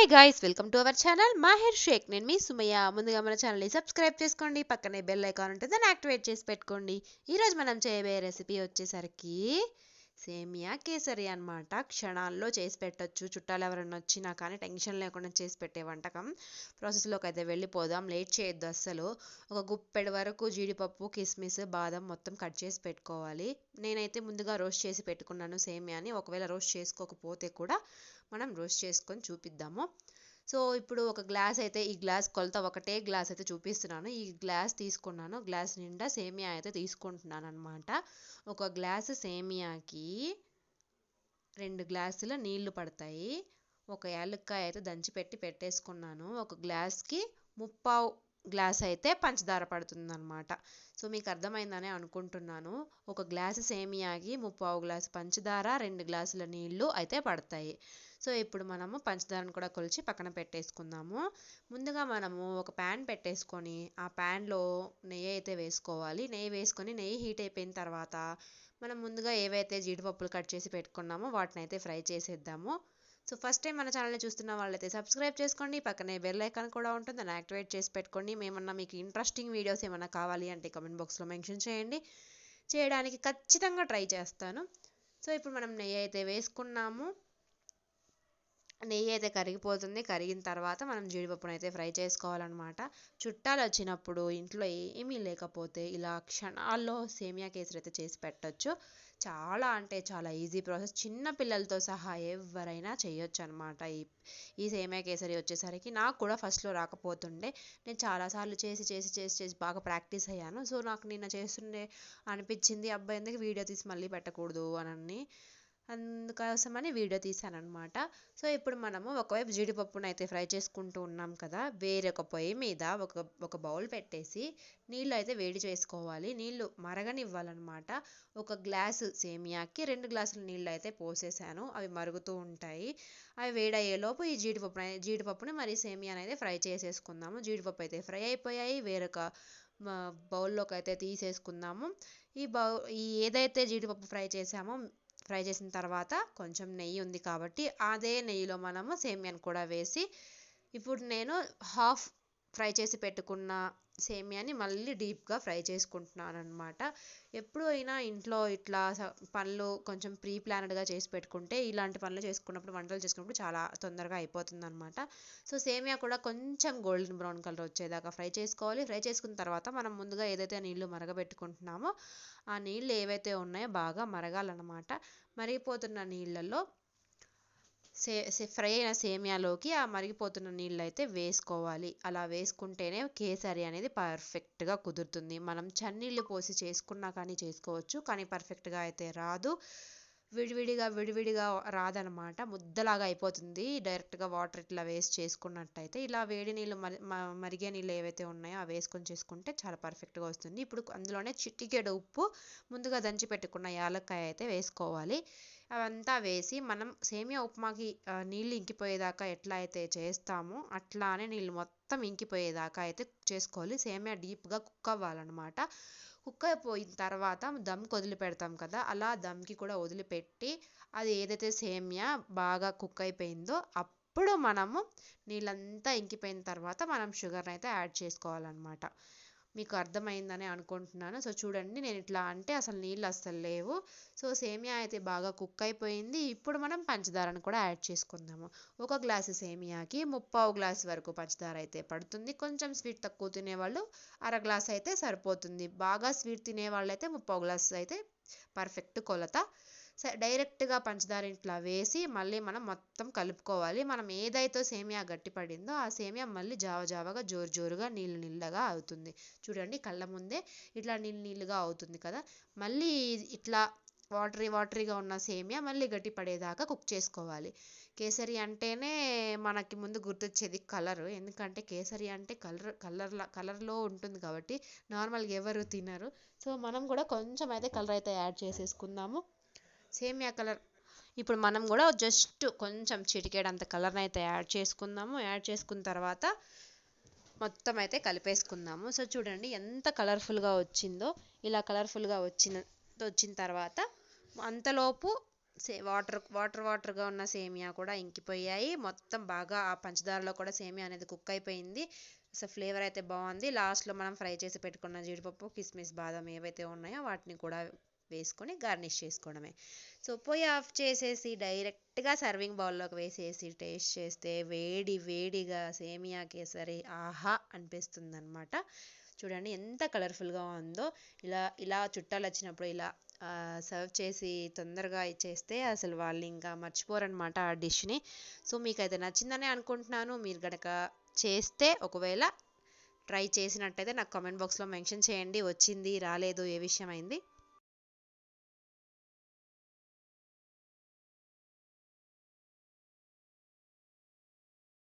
Hi guys welcome to our channel Mahir Sheikh నేను మీ Sumayya. ముందుగా మన ఛానల్ని సబ్స్క్రైబ్ చేసుకోండి. పక్కనే బెల్ ఐకాన్ ఉంటుంది దాన్ని యాక్టివేట్ చేసి పెట్టుకోండి. ఈరోజు మనం చేయబోయే రెసిపీ వచ్చేసరికి సేమియా కేసరి అన్నమాట. క్షణాల్లో చేసి పెట్టొచ్చు. చుట్టాలు ఎవరైనా వచ్చినా కానీ టెన్షన్ లేకుండా చేసి పెట్టే వంటకం. ప్రాసెస్లోకి అయితే వెళ్ళిపోదాం. లేట్ చేయొద్దు అస్సలు. ఒక గుప్పెడు వరకు జీడిపప్పు కిస్మిస్ బాదం మొత్తం కట్ చేసి పెట్టుకోవాలి. నేనైతే ముందుగా రోస్ట్ చేసి పెట్టుకున్నాను సేమియాని. ఒకవేళ రోస్ట్ చేసుకోకపోతే కూడా మనం రోస్ట్ చేసుకొని చూపిద్దాము. సో ఇప్పుడు ఒక గ్లాస్ అయితే ఈ గ్లాస్ కొలత ఒకటే గ్లాస్ అయితే చూపిస్తున్నాను. ఈ గ్లాస్ తీసుకున్నాను. గ్లాస్ నిండా సేమియా అయితే తీసుకుంటున్నాను అనమాట ఒక గ్లాసు సేమియాకి రెండు గ్లాసుల నీళ్ళు పడతాయి. ఒక యాలక్కాయ అయితే దంచి పెట్టి పెట్టేసుకున్నాను. ఒక గ్లాస్కి ముప్పావు గ్లాస్ అయితే పంచదార పడుతుందన్నమాట. సో మీకు అర్థమైందని అనుకుంటున్నాను. ఒక గ్లాసు సేమియాకి ముప్పావు గ్లాసు పంచదార రెండు గ్లాసుల నీళ్ళు అయితే పడతాయి. సో ఇప్పుడు మనము పంచదారను కూడా కొలిచి పక్కన పెట్టేసుకుందాము. ముందుగా మనము ఒక ప్యాన్ పెట్టేసుకొని ఆ ప్యాన్లో నెయ్యి అయితే వేసుకోవాలి. నెయ్యి వేసుకొని నెయ్యి హీట్ అయిపోయిన తర్వాత మనం ముందుగా ఏవైతే జీడిపప్పులు కట్ చేసి పెట్టుకున్నామో వాటిని అయితే ఫ్రై చేసేద్దాము. సో ఫస్ట్ టైం మన ఛానల్ని చూస్తున్న వాళ్ళైతే సబ్స్క్రైబ్ చేసుకోండి. పక్కనే బెల్ ఐకాన్ కూడా ఉంటుంది. దాన్ని యాక్టివేట్ చేసి పెట్టుకోండి. మేమన్నా మీకు ఇంట్రెస్టింగ్ వీడియోస్ ఏమైనా కావాలి అంటే కమెంట్ బాక్స్లో మెన్షన్ చేయండి. చేయడానికి ఖచ్చితంగా ట్రై చేస్తాను. సో ఇప్పుడు మనం నెయ్యి అయితే వేసుకున్నాము. నెయ్యి అయితే కరిగిపోతుంది. కరిగిన తర్వాత మనం జీడిపప్పును అయితే ఫ్రై చేసుకోవాలన్నమాట. చుట్టాలు వచ్చినప్పుడు ఇంట్లో ఏమీ లేకపోతే ఇలా క్షణాల్లో సేమియా కేసరి అయితే చేసి పెట్టచ్చు. చాలా అంటే చాలా ఈజీ ప్రాసెస్. చిన్న పిల్లలతో సహా ఎవరైనా చేయొచ్చు అనమాట ఈ ఈ సేమియా కేసరి వచ్చేసరికి నాకు కూడా ఫస్ట్లో రాకపోతుండే. నేను చాలాసార్లు చేసి చేసి చేసి చేసి బాగా ప్రాక్టీస్ అయ్యాను. సో నాకు నిన్న చేస్తుండే అనిపించింది అబ్బాయి ఎందుకు వీడియో తీసి మళ్ళీ పెట్టకూడదు అని అందుకోసమని వీడియో తీశాను అనమాట సో ఇప్పుడు మనము ఒకవైపు జీడిపప్పును అయితే ఫ్రై చేసుకుంటూ ఉన్నాం కదా వేరొక పొయ్యి మీద ఒక ఒక బౌల్ పెట్టేసి నీళ్ళు అయితే వేడి చేసుకోవాలి. నీళ్ళు మరగనివ్వాలన్నమాట. ఒక గ్లాసు సేమియాకి రెండు గ్లాసుల నీళ్ళు అయితే పోసేసాను అవి మరుగుతూ ఉంటాయి. అవి వేడయ్యేలోపు ఈ జీడిపప్పు జీడిపప్పుని మరి సేమియాని అయితే ఫ్రై చేసేసుకుందాము. జీడిపప్పు అయితే ఫ్రై అయిపోయాయి వేరొక బౌల్లోకి అయితే తీసేసుకుందాము. ఈ బౌ ఈ ఏదైతే జీడిపప్పు ఫ్రై చేసామో ఫ్రై చేసిన తర్వాత కొంచెం నెయ్యి ఉంది కాబట్టి అదే నెయ్యిలో మనము సేమియాని కూడా వేసి ఇప్పుడు నేను హాఫ్ ఫ్రై చేసి పెట్టుకున్న సేమియాని మళ్ళీ డీప్గా ఫ్రై చేసుకుంటున్నాను అనమాట ఎప్పుడు అయినా ఇంట్లో ఇట్లా పనులు కొంచెం ప్రీ ప్లానెడ్గా చేసి పెట్టుకుంటే ఇలాంటి పనులు చేసుకున్నప్పుడు వంటలు చేసుకున్నప్పుడు చాలా తొందరగా అయిపోతుంది అనమాట సో సేమియా కూడా కొంచెం గోల్డెన్ బ్రౌన్ కలర్ వచ్చేదాకా ఫ్రై చేసుకోవాలి. ఫ్రై చేసుకున్న తర్వాత మనం ముందుగా ఏదైతే నీళ్ళు మరగబెట్టుకుంటున్నామో ఆ నీళ్ళు ఏవైతే ఉన్నాయో బాగా మరగాలన్నమాట. మరిగిపోతున్న నీళ్ళల్లో సే ఫ్రై అయిన సేమియాలోకి ఆ మరిగిపోతున్న నీళ్ళు అయితే వేసుకోవాలి. అలా వేసుకుంటేనే కేసరి అనేది పర్ఫెక్ట్గా కుదురుతుంది. మనం చన్నీళ్ళు పోసి చేసుకున్నా కానీ చేసుకోవచ్చు కానీ పర్ఫెక్ట్గా అయితే రాదు. విడివిడిగా విడివిడిగా రాదనమాట. ముద్దలాగా అయిపోతుంది. డైరెక్ట్గా వాటర్ ఇట్లా వేస్ట్ చేసుకున్నట్టయితే ఇలా వేడి నీళ్ళు మరి మరిగే నీళ్ళు ఏవైతే ఉన్నాయో అవి వేసుకొని చేసుకుంటే చాలా పర్ఫెక్ట్గా వస్తుంది. ఇప్పుడు అందులోనే చిట్టికెడు ఉప్పు ముందుగా దంచి పెట్టుకున్న యాలక్కాయ అయితే వేసుకోవాలి. అవంతా వేసి మనం సేమియా ఉప్మాకి నీళ్ళు ఇంకిపోయేదాకా ఎట్లా అయితే చేస్తామో అట్లానే నీళ్ళు మొత్తం ఇంకిపోయేదాకా అయితే చేసుకోవాలి. సేమియా డీప్గా కుక్ అవ్వాలన్నమాట కుక్ అయిపోయిన తర్వాత దమ్కి వదిలిపెడతాం కదా అలా దమ్కి కూడా వదిలిపెట్టి అది ఏదైతే సేమియా బాగా కుక్ అయిపోయిందో అప్పుడు మనము నీళ్ళంతా ఇంకిపోయిన తర్వాత మనం షుగర్ని అయితే యాడ్ చేసుకోవాలన్నమాట. మీకు అర్థమైందని అనుకుంటున్నాను. సో చూడండి నేను ఇట్లా అంటే అసలు నీళ్ళు అస్సలు లేవు. సో సేమియా అయితే బాగా కుక్ అయిపోయింది. ఇప్పుడు మనం పంచదారను కూడా యాడ్ చేసుకుందాము. ఒక గ్లాసు సేమియాకి ముప్పావు గ్లాస్ వరకు పంచదార అయితే పడుతుంది. కొంచెం స్వీట్ తక్కువ తినేవాళ్ళు అర గ్లాస్ అయితే సరిపోతుంది. బాగా స్వీట్ తినేవాళ్ళు అయితే ముప్పావు గ్లాస్ అయితే పర్ఫెక్ట్ కొలత. డైరెక్ట్గా పంచదార ఇట్లా వేసి మళ్ళీ మనం మొత్తం కలుపుకోవాలి. మనం ఏదైతే సేమియా గట్టి పడిందో ఆ సేమియా మళ్ళీ జావ జావగా జోరు జోరుగా నీళ్ళు నీళ్ళగా అవుతుంది. చూడండి కళ్ళ ముందే ఇట్లా నీళ్ళు నీళ్ళుగా అవుతుంది కదా. మళ్ళీ ఇట్లా వాటరీ వాటరీగా ఉన్న సేమియా మళ్ళీ గట్టి పడేదాకా కుక్ చేసుకోవాలి. కేసరి అంటేనే మనకి ముందు గుర్తొచ్చేది కలర్. ఎందుకంటే కేసరి అంటే కలర్ కలర్లా కలర్లో ఉంటుంది కాబట్టి నార్మల్గా ఎవరు తినరు. సో మనం కూడా కొంచెం అయితే కలర్ అయితే యాడ్ చేసేసుకుందాము. సేమియా కలర్. ఇప్పుడు మనం కూడా జస్ట్ కొంచెం చిటికేడంత కలర్ని అయితే యాడ్ చేసుకుందాము. యాడ్ చేసుకున్న తర్వాత మొత్తం అయితే కలిపేసుకుందాము. సో చూడండి ఎంత కలర్ఫుల్గా వచ్చిందో. ఇలా కలర్ఫుల్గా వచ్చిన వచ్చిన తర్వాత అంతలోపు సే వాటర్ వాటర్ వాటర్గా ఉన్న సేమియా కూడా ఇంకిపోయాయి. మొత్తం బాగా ఆ పంచదారలో కూడా సేమియా అనేది కుక్ అయిపోయింది. సో ఫ్లేవర్ అయితే బాగుంది. లాస్ట్లో మనం ఫ్రై చేసి పెట్టుకున్న జీడిపప్పు కిస్మిస్ బాదం ఏవైతే ఉన్నాయో వాటిని కూడా వేసుకొని గార్నిష్ చేసుకోవడమే. సో పొయ్యి ఆఫ్ చేసేసి డైరెక్ట్గా సర్వింగ్ బౌల్లోకి వేసేసి టేస్ట్ చేస్తే వేడి వేడిగా సేమియా కేసరి ఆహా అనిపిస్తుంది అనమాట చూడండి ఎంత కలర్ఫుల్గా ఉందో. ఇలా ఇలా చుట్టాలు వచ్చినప్పుడు ఇలా సర్వ్ చేసి తొందరగా ఇచ్చేస్తే అసలు వాళ్ళు ఇంకా మర్చిపోరనమాట ఆ డిష్ని. సో మీకు అయితే నచ్చిందని అనుకుంటున్నాను. మీరు గనక చేస్తే ఒకవేళ ట్రై చేసినట్టయితే నాకు కామెంట్ బాక్స్లో మెన్షన్ చేయండి. వచ్చింది రాలేదు ఏ విషయం అయింది?